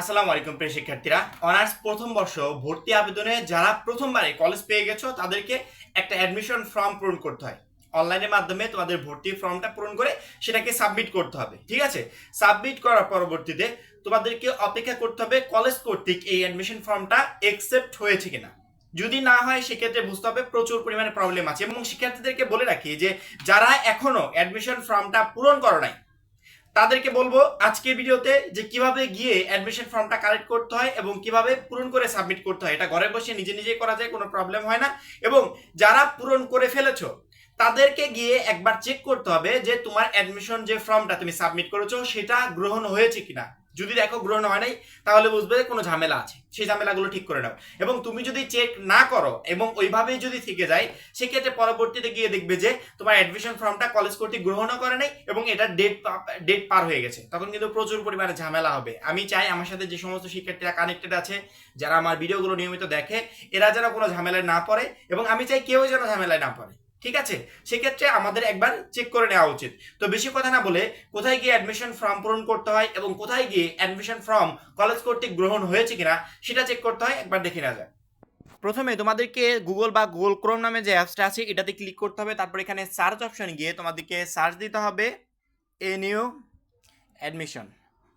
আসসালামু আলাইকুম প্রিয় শিক্ষার্থীরা। অনার্স প্রথম বর্ষ ভর্তি আবেদনে যারা প্রথমবারে কলেজ পেয়ে গেছো, তাদেরকে একটা অ্যাডমিশন ফর্ম পূরণ করতে হয়। অনলাইনের মাধ্যমে তোমাদের ভর্তি ফর্মটা পূরণ করে সেটাকে সাবমিট করতে হবে, ঠিক আছে? সাবমিট করার পরবর্তীতে তোমাদেরকে অপেক্ষা করতে হবে কলেজ কর্তৃক এই অ্যাডমিশন ফর্মটা একসেপ্ট হয়েছে কিনা। যদি না হয়, সেক্ষেত্রে বুঝতে হবে প্রচুর পরিমাণে প্রবলেম আছে। এবং শিক্ষার্থীদেরকে বলে রাখি যে, যারা এখনও অ্যাডমিশন ফর্মটা পূরণ করো নাই তাদেরকে বলব আজকের ভিডিওতে যে কীভাবে গিয়ে অ্যাডমিশন ফর্মটা কালেক্ট করতে হয় এবং কীভাবে পূরণ করে সাবমিট করতে হয়। এটা ঘরে বসে নিজে নিজেই করা যায়, কোনো প্রবলেম হয় না। এবং যারা পূরণ করে ফেলেছো, তাদেরকে গিয়ে একবার চেক করতে হবে যে তোমার অ্যাডমিশন যে ফর্মটা তুমি সাবমিট করেছ, সেটা গ্রহণ হয়েছে কিনা। যদি দেখো গ্রহণ হয় নাই, তাহলে বুঝবে কোনো ঝামেলা আছে। সেই ঝামেলাগুলো ঠিক করে নাও। এবং তুমি যদি চেক না করো এবং ওইভাবেই যদি থেকে যায়, সেক্ষেত্রে পরবর্তীতে গিয়ে দেখবে যে তোমার অ্যাডমিশন ফর্মটা কলেজ কর্তৃক গ্রহণও করে নাই এবং এটা ডেট ডেট পার হয়ে গেছে। তখন কিন্তু প্রচুর পরিমাণে ঝামেলা হবে। আমি চাই আমার সাথে যে সমস্ত শিক্ষার্থীরা কানেক্টেড আছে, যারা আমার ভিডিওগুলো নিয়মিত দেখে, এরা যেন কোনো ঝামেলায় না পড়ে এবং আমি চাই কেউ যেন ঝামেলায় না পড়ে। ঠিক আছে? সেক্ষেত্রে আমাদের একবার চেক করে নেওয়া উচিত। তো বেশি কথা না বলে কোথায় গিয়ে অ্যাডমিশন ফর্ম পূরণ করতে হয় এবং কোথায় গিয়ে অ্যাডমিশন ফর্ম কলেজ কর্তৃক গ্রহণ হয়েছে কিনা সেটা চেক করতে হয়, একবার দেখে নেওয়া যায় প্রথমে তোমাদেরকে গুগল বা গুগল ক্রোম নামে যে অ্যাপসটা আছে, এটাতে ক্লিক করতে হবে। তারপর এখানে সার্চ অপশনে গিয়ে তোমাদেরকে সার্চ দিতে হবে। এ নিউ অ্যাডমিশন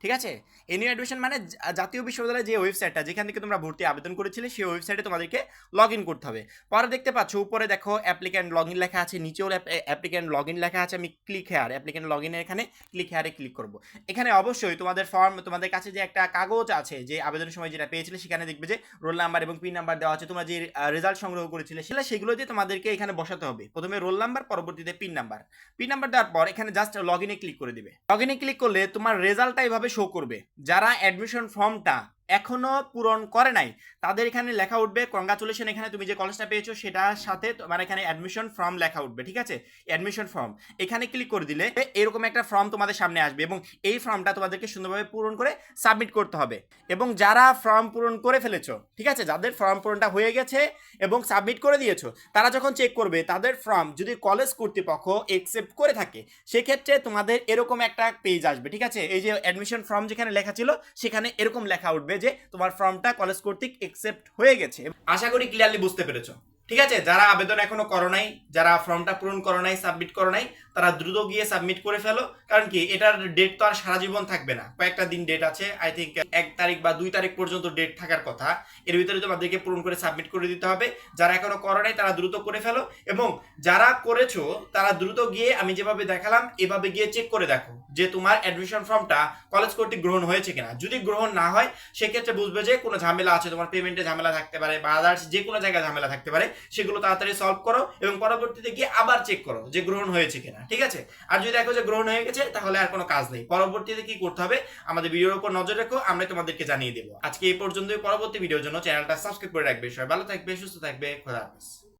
ঠিক আছে? এ নিউ অ্যাডমিশন মানে জাতীয় বিশ্ববিদ্যালয়ের যে ওয়েবসাইটটা যেখান থেকে তোমরা ভর্তি আবেদন করেছিলে, সেই ওয়েবসাইটে তোমাদেরকে লগ ইন করতে হবে। পরে দেখতে পাচ্ছ, উপরে দেখো অ্যাপ্লিক্যান্ট লগ ইন লেখা আছে, নিচেও অ্যাপ্লিক্যান্ট লগ ইন লেখা আছে, আমি ক্লিক হেয়ার অ্যাপ্লিক্যান্ট লগ ইনের এখানে ক্লিক হেয়ারে ক্লিক করব। এখানে অবশ্যই তোমাদের ফর্ম তোমাদের কাছে যে একটা কাগজ আছে, যে আবেদনের সময় যেটা পেয়েছিলে, সেখানে দেখবে যে রোল নাম্বার এবং পিন নাম্বার দেওয়া আছে, তোমরা যে রেজাল্ট সংগ্রহ করেছিলে, সেটা সেগুলো দিয়ে তোমাদেরকে এখানে বসাতে হবে। প্রথমে রোল নাম্বার পরবর্তীতে পিন নাম্বার পিন নাম্বার দেওয়ার পর এখানে জাস্ট লগ ইনে ক্লিক করে দিবে। লগ ইনে ক্লিক করলে তোমার রেজাল্টটা এভাবে শো করবে। যারা অ্যাডমিশন ফর্মটা এখনও পূরণ করে নাই। তাদের এখানে লেখা উঠবে কংগ্রাচুলেশন এখানে তুমি যে কলেজটা পেয়েছ, সেটার সাথে তোমার এখানে অ্যাডমিশন ফর্ম লেখা উঠবে। ঠিক আছে? অ্যাডমিশন ফর্ম এখানে ক্লিক করে দিলে এরকম একটা ফর্ম তোমাদের সামনে আসবে এবং এই ফর্মটা তোমাদেরকে সুন্দরভাবে পূরণ করে সাবমিট করতে হবে। এবং যারা ফর্ম পূরণ করে ফেলেছো, ঠিক আছে? যাদের ফর্ম পূরণটা হয়ে গেছে এবং সাবমিট করে দিয়েছ, তারা যখন চেক করবে, তাদের ফর্ম যদি কলেজ কর্তৃপক্ষ একসেপ্ট করে থাকে, সেক্ষেত্রে তোমাদের এরকম একটা পেজ আসবে, ঠিক আছে? এই যে অ্যাডমিশন ফর্ম যেখানে লেখা ছিল, সেখানে এরকম লেখা উঠবে। যে তোমার ফর্মটা কলেজ কর্তৃক একসেপ্ট হয়ে গেছে। আশা করি ক্লিয়ারলি বুঝতে পেরেছ। ঠিক আছে? যারা আবেদন এখনও করো নাই, যারা ফর্মটা পূরণ করো নাই সাবমিট করো নাই, তারা দ্রুত গিয়ে সাবমিট করে ফেলো। কারণ কি? এটার ডেট তো আর সারা জীবন থাকবে না। কয়েকটা দিন ডেট আছে। আই থিঙ্ক এক তারিখ বা দুই তারিখ পর্যন্ত ডেট থাকার কথা। এর ভিতরে তোমাদেরকে পূরণ করে সাবমিট করে দিতে হবে। যারা এখনও করো নাই, তারা দ্রুত করে ফেলো। এবং যারা করেছ, তারা দ্রুত গিয়ে আমি যেভাবে দেখালাম, এভাবে গিয়ে চেক করে দেখো যে তোমার অ্যাডমিশন ফর্মটা কলেজ কর্তৃক গ্রহণ হয়েছে কিনা। যদি গ্রহণ না হয়, সেক্ষেত্রে বুঝবে যে কোনো ঝামেলা আছে। তোমার পেমেন্টে ঝামেলা থাকতে পারে বা আদার্স যে কোনো জায়গায় ঝামেলা থাকতে পারে। সেগুলো তাড়াতাড়ি সলভ করো এবং পরবর্তীতে গিয়ে আবার চেক করো যে গ্রহণ হয়েছে কিনা, ঠিক আছে? আর যদি দেখো যে গ্রহণ হয়ে গেছে, তাহলে আর কোনো কাজ নেই। পরবর্তীতে কি করতে হবে? আমাদের ভিডিওর উপর নজর রেখো, আমরা তোমাদেরকে জানিয়ে দেবো। আজকে এই পর্যন্তই, পরবর্তী ভিডিওর জন্য চ্যানেলটা সাবস্ক্রাইব করে রাখবে। সবাই ভালো থাকবে, সুস্থ থাকবে, খোদা হাফেজ।